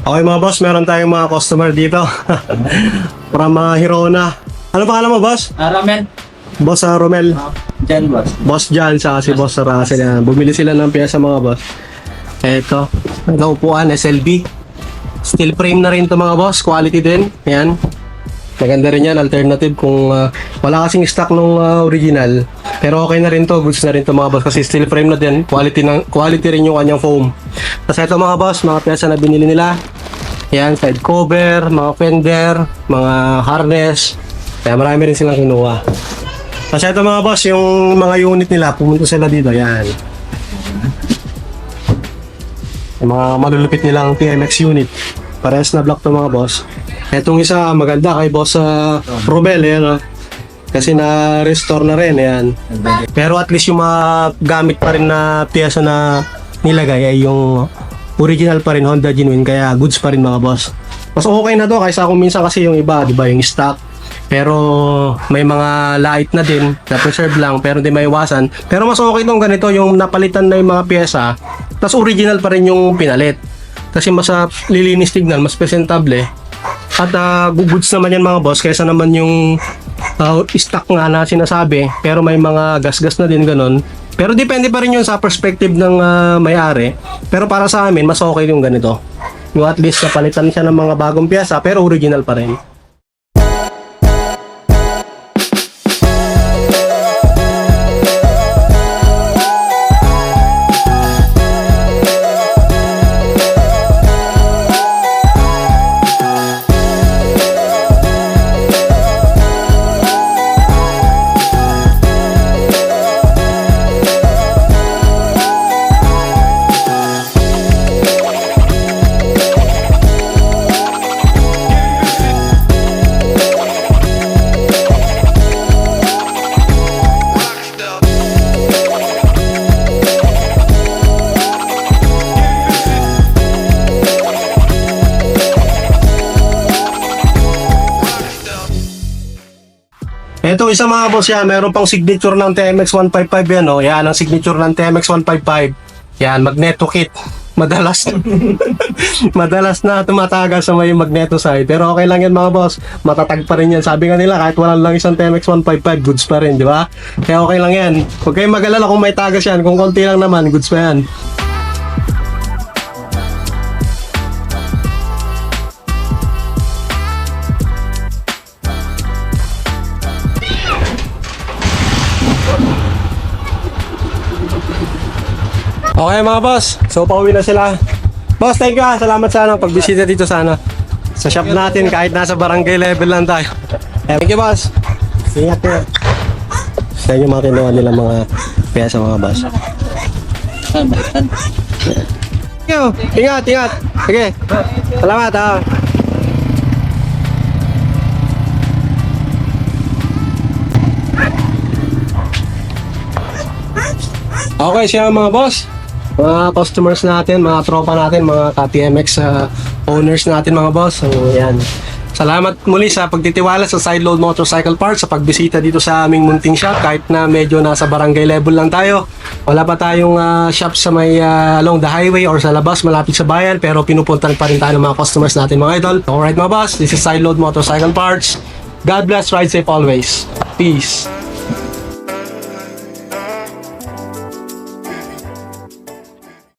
Okay mga boss, meron tayong mga customer dito. From uh, Hirona. Ano pangalan mo boss? Aramen. Boss uh, Romel. Diyan, boss. Boss John sa si Boss Russell. Yan. Bumili sila ng pyesa mga boss. Eto. Ito upuan, SLB. Steel frame na rin to mga boss. Quality din. Yan. Maganda rin yan, alternative kung uh, wala kasing stock nung uh, original. Pero okay na rin to, goods na rin to mga boss kasi steel frame na din, quality ng quality rin yung kanyang foam. Tapos ito mga boss, mga pyesa na binili nila. Yan, side cover, mga fender, mga harness. Kaya marami rin silang kinuha. Tapos ito mga boss, yung mga unit nila, pumunta sila dito, yan. Yung mga malulupit nilang TMX unit. Parehas na block to mga boss. Etong isa maganda kay boss sa Robel, yan oh. Kasi na-restore na rin, yan. Pero at least yung mga gamit pa rin na piyesa na nilagay ay yung original pa rin Honda Genuine kaya goods pa rin mga boss. Mas okay na to kaysa kung minsan kasi yung iba, di ba, yung stock. Pero may mga light na din na preserve lang pero hindi maiwasan. Pero mas okay tong ganito yung napalitan na yung mga pyesa tapos original pa rin yung pinalit. Kasi mas ah, lilinis tignan, mas presentable. At uh, goods naman yan mga boss kaysa naman yung uh, stock nga na sinasabi pero may mga gas-gas na din ganun. Pero depende pa rin yun sa perspective ng ah, may-ari. Pero para sa amin, mas okay yung ganito. Yung at least napalitan siya ng mga bagong pyesa pero original pa rin. Ito isa mga boss yan, meron pang signature ng TMX 155 yan oh. Yan ang signature ng TMX 155. Yan, magneto kit. Madalas madalas na tumataga sa may magneto side. Pero okay lang yan mga boss. Matatag pa rin yan. Sabi nga nila kahit wala lang isang TMX 155, goods pa rin, di ba? Kaya okay lang yan. Huwag kayong mag-alala kung may tagas yan. Kung konti lang naman, goods pa yan. Okay mga boss, so pauwi na sila. Boss, thank you ah. Salamat sa ano, pagbisita dito sa ano. Sa shop natin, kahit nasa barangay level lang tayo. Thank you boss. Ingat kayo. Sa inyo mga kinuha nila mga pyesa mga boss. Thank you. Ingat, ingat. Sige. Salamat ah. Okay, siya mga boss. Mga customers natin, mga tropa natin, mga KTMX uh, owners natin mga boss. So, yan. Salamat muli sa pagtitiwala sa Sideload Motorcycle Parts sa pagbisita dito sa aming munting shop kahit na medyo nasa barangay level lang tayo. Wala pa tayong ah, shop sa may ah, along the highway or sa labas malapit sa bayan pero pinupuntan pa rin tayo ng mga customers natin mga idol. Alright mga boss, this is Sideload Motorcycle Parts. God bless, ride safe always. Peace.